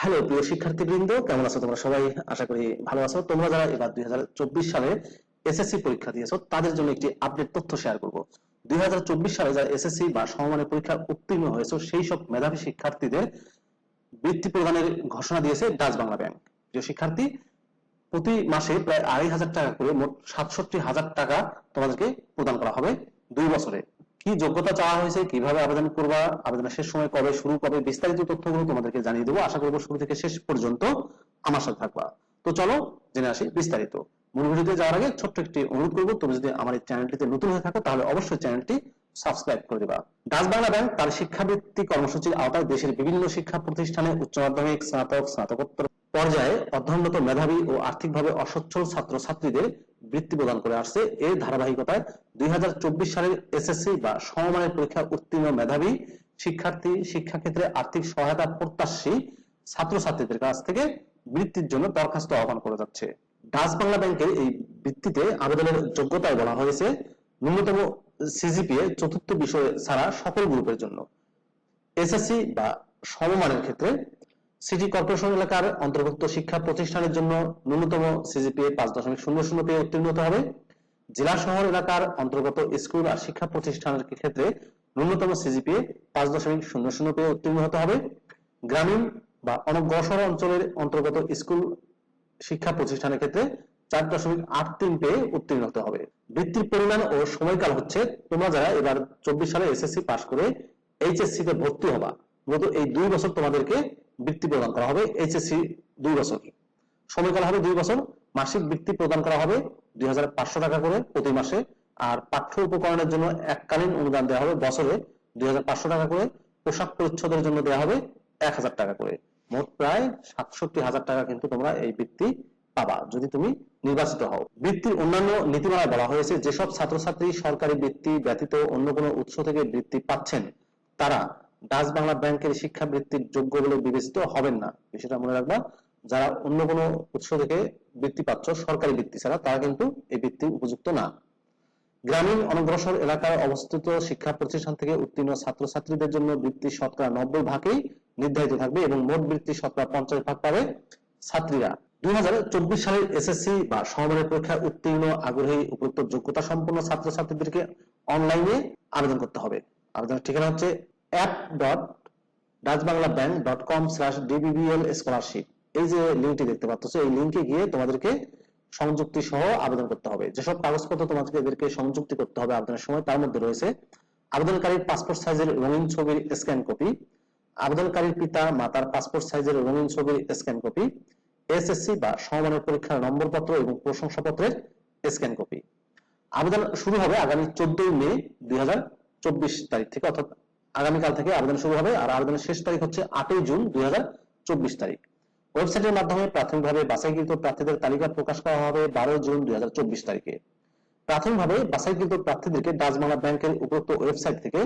Hello প্রিয় শিক্ষার্থীবৃন্দ, কেমন আছো তোমরা সবাই? আশা করি ভালো আছো। তোমরা যারা এবার দুই সালে এসএসসি পরীক্ষা দিয়েছ, তাদের জন্য একটি আপডেট তথ্য শেয়ার করব। দুই সালে যারা এসএসসি বা সমমানের পরীক্ষা উত্তীর্ণ হয়েছে, সেই সব মেধাবী শিক্ষার্থীদের বৃত্তি প্রদানের ঘোষণা দিয়েছে ডাচ বাংলা ব্যাংক। প্রিয় শিক্ষার্থী, প্রতি মাসে প্রায় আড়াই হাজার টাকা করে মোট সাতষট্টি হাজার টাকা তোমাদেরকে প্রদান করা হবে দুই বছরে। কি যোগ্যতা চাওয়া হয়েছে, কীভাবে আবেদন করবা, আবেদনের শেষ সময় কবে শুরু কবে বিস্তারিত তথ্যগুলো তোমাদেরকে জানিয়ে দেবো। আশা করব শুরু থেকে শেষ পর্যন্ত আমার সাথে থাকবা। তো চলো, জেনে আসি বিস্তারিত। মূল ভিডিওতে যাওয়ার আগে ছোট্ট একটি অনুরোধ করব, তুমি যদি আমার এই চ্যানেলটিতে নতুন হয়ে থাকো, তাহলে অবশ্যই চ্যানেলটি সাবস্ক্রাইব করে দেবা। ডাচ বাংলা ব্যাংক তার শিক্ষাবৃত্তি কর্মসূচির আওতায় দেশের বিভিন্ন শিক্ষা প্রতিষ্ঠানে উচ্চ মাধ্যমিক, স্নাতক, স্নাতকোত্তর পর্যায়ে অধ্যয়নরত মেধাবী ও আর্থিকভাবে অসচ্ছল ছাত্রছাত্রীদের বৃত্তি প্রদান করে আসছে। এর ধারাবাহিকতায় দুই সালের এসএসসি বা সমমানের পরীক্ষা উত্তীর্ণ মেধাবী শিক্ষার্থী, শিক্ষাক্ষেত্রে আর্থিক সহায়তা প্রত্যাশী ছাত্রছাত্রীদের কাছ থেকে বৃত্তির জন্য দরখাস্ত আহ্বান করে যাচ্ছে। ডাচ বাংলা ব্যাংকের এই বৃত্তিতে আবেদনের যোগ্যতায় বলা হয়েছে, ন্যূনতম সিজিপিএ চতুর্থ বিষয় ছাড়া সকল গ্রুপের জন্য। এসএসসি বা সমমানের ক্ষেত্রে সিটি কর্পোরেশন এলাকার অন্তর্ভুক্ত শিক্ষা প্রতিষ্ঠানের জন্য ন্যূনতম সিজিপিএ পাঁচ দশমিক শূন্য শূন্য পেয়ে উত্তীর্ণ হতে হবে। জেলা শহর এলাকার অন্তর্গত স্কুল আর শিক্ষা প্রতিষ্ঠানের ক্ষেত্রে ন্যূনতম সিজিপিএ পাঁচ দশমিক শূন্য শূন্য পেয়ে উত্তীর্ণ হতে হবে। গ্রামীণ বা অনগ্রসর অঞ্চলের অন্তর্গত স্কুল শিক্ষা প্রতিষ্ঠানের ক্ষেত্রে চার দশমিক আট তিন পেয়ে উত্তীর্ণ হতে হবে। বৃত্তির পরিমাণ ও সময়কাল হচ্ছে তোমরা যারা এবার চব্বিশ সালে এসএসসি পাশ করে এইচএসসি তে ভর্তি হবা। মূলত এই দুই বছর তোমাদেরকে বৃত্তি প্রদান করা হবে এইচএসসি দুই বছর সময়কাল হবে দুই বছর, মাসিক বৃত্তি প্রদান করা হবে দুই টাকা করে প্রতি মাসে, আর পাঠ্য উপকরণের জন্য এককালীন অনুদান দেওয়া হবে বছরে দুই টাকা করে, পোশাক পরিচ্ছদের জন্য দেওয়া হবে এক হাজার টাকা করে। মোট প্রায় সাতষট্টি হাজার টাকা কিন্তু তোমরা এই বৃত্তি পাবা যদি তুমি নির্বাচিত হও। বৃত্তির অন্যান্য নীতিমালায় বলা হয়েছে, যেসব ছাত্রছাত্রী সরকারি বৃত্তি ব্যতীত অন্য কোনো উৎস থেকে বৃত্তি পাচ্ছেন, তারা ডাচ বাংলা ব্যাংকের শিক্ষা বৃত্তির যোগ্য বলে বিবেচিত হবেন না। বিষয়টা মনে রাখবা, যারা অন্য কোনো উৎস থেকে বৃত্তি পাচ্ছ, সরকারি বৃত্তি ছাড়া, তারা কিন্তু এই বৃত্তি উপযুক্ত না। গ্রামীণ অনগ্রসর এলাকায় অবস্থিত শিক্ষা প্রতিষ্ঠান থেকে উত্তীর্ণ ছাত্রছাত্রীদের জন্য বৃত্তি শতকরা নব্বই ভাগেই নির্ধারিত থাকবে এবং মোট বৃত্তি শতকরা পঞ্চাশ ভাগ পাবে ছাত্রীরা। দুই হাজার চব্বিশ সালের এসএসসি বা সমমানের পরীক্ষায় উত্তীর্ণ, আগ্রহী উপযুক্ত যোগ্যতা সম্পন্ন ছাত্রছাত্রীদেরকে অনলাইনে আবেদন করতে হবে। আবেদনের ঠিকানা হচ্ছে app dot Dutch Bangla Bank dot com slash DBBL scholarship এই যে লিঙ্কটি দেখতে পাচ্ছ, এই লিঙ্কে গিয়ে তোমাদেরকে সংযুক্তি সহ আবেদন করতে হবে। যেসব কাগজপত্র তোমাদেরকে এদেরকে সংযুক্তি করতে হবে আবেদনের সময়, তার মধ্যে রয়েছে আবেদনকারীর পাসপোর্ট সাইজের রঙিন ছবির স্ক্যান কপি আবেদনকারীর পিতা, মাতার পাসপোর্ট সাইজের রঙিন ছবির স্ক্যান কপি এসএসসি বা সমমানের পরীক্ষার নম্বরপত্র এবং প্রশংসাপত্রের স্ক্যান কপি আবেদন শুরু হবে আগামী চোদ্দই মে দুই হাজার চব্বিশ তারিখ থেকে, অর্থাৎ আগামীকাল থেকে আবেদন শুরু হবে আর আবেদনের শেষ তারিখ হচ্ছে আটই জুন দুই তারিখ। ওয়েবসাইটের মাধ্যমে প্রাথমিকভাবে বাছাইকৃত প্রার্থীদের তালিকা প্রকাশ করা হবে বারো জুন দুই তারিখে। প্রাথমিকভাবে বাছাইকৃত প্রার্থীদেরকে ডাচ বাংলা ব্যাংকের উপরোক্ত ওয়েবসাইট থেকে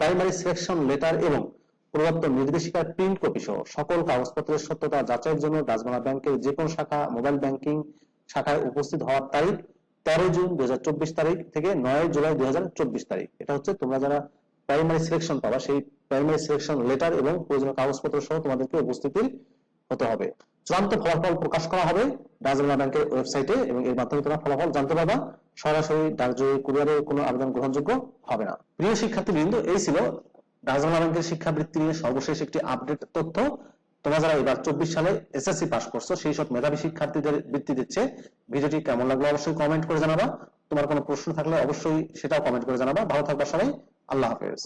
প্রাইমারি সিলেকশন লেটার এবং প্রদত্ত নির্দেশিকার প্রিন্ট কপি সহ সকল কাগজপত্রের সত্যতা যাচাইয়ের জন্য ডাচ বাংলা ব্যাংকের যে কোনো শাখা, মোবাইল ব্যাংকিং শাখায় উপস্থিত হওয়ার তারিখ তেরো জুন দুই হাজার চব্বিশ তারিখ থেকে নয় জুলাই দুই হাজার চব্বিশ তারিখ। এটা হচ্ছে তোমরা যারা প্রাইমারি সিলেকশন পাবা, সেই প্রাইমারি সিলেকশন লেটার এবং প্রয়োজনীয় কাগজপত্র সহ তোমাদেরকে উপস্থিতির হতে হবে। চূড়ান্ত ফলাফল প্রকাশ করা হবে ডাচবাংলা ব্যাংকের ওয়েবসাইটে এবং এর মাধ্যমে তোমরা ফলাফল জানতে পারবা। সরাসরি ডাকজয়ী কুরিয়ারে কোনো আবেদন গ্রহণযোগ্য হবে না। প্রিয় শিক্ষার্থীবৃন্দ, এই ছিল ডাচবাংলা ব্যাংকের শিক্ষাবৃত্তি নিয়ে সর্বশেষ একটি আপডেট তথ্য। তোমরা যারা এবার চব্বিশ সালে এসএসসি পাস করছ, সেই সব মেধাবী শিক্ষার্থীদের বৃত্তি দিচ্ছে। ভিডিওটি কেমন লাগল অবশ্যই কমেন্ট করে জানাবা। তোমার কোনো প্রশ্ন থাকলে অবশ্যই সেটাও কমেন্ট করে জানাবা। ভালো থাকবা সবাই। আল্লাহ হাফেজ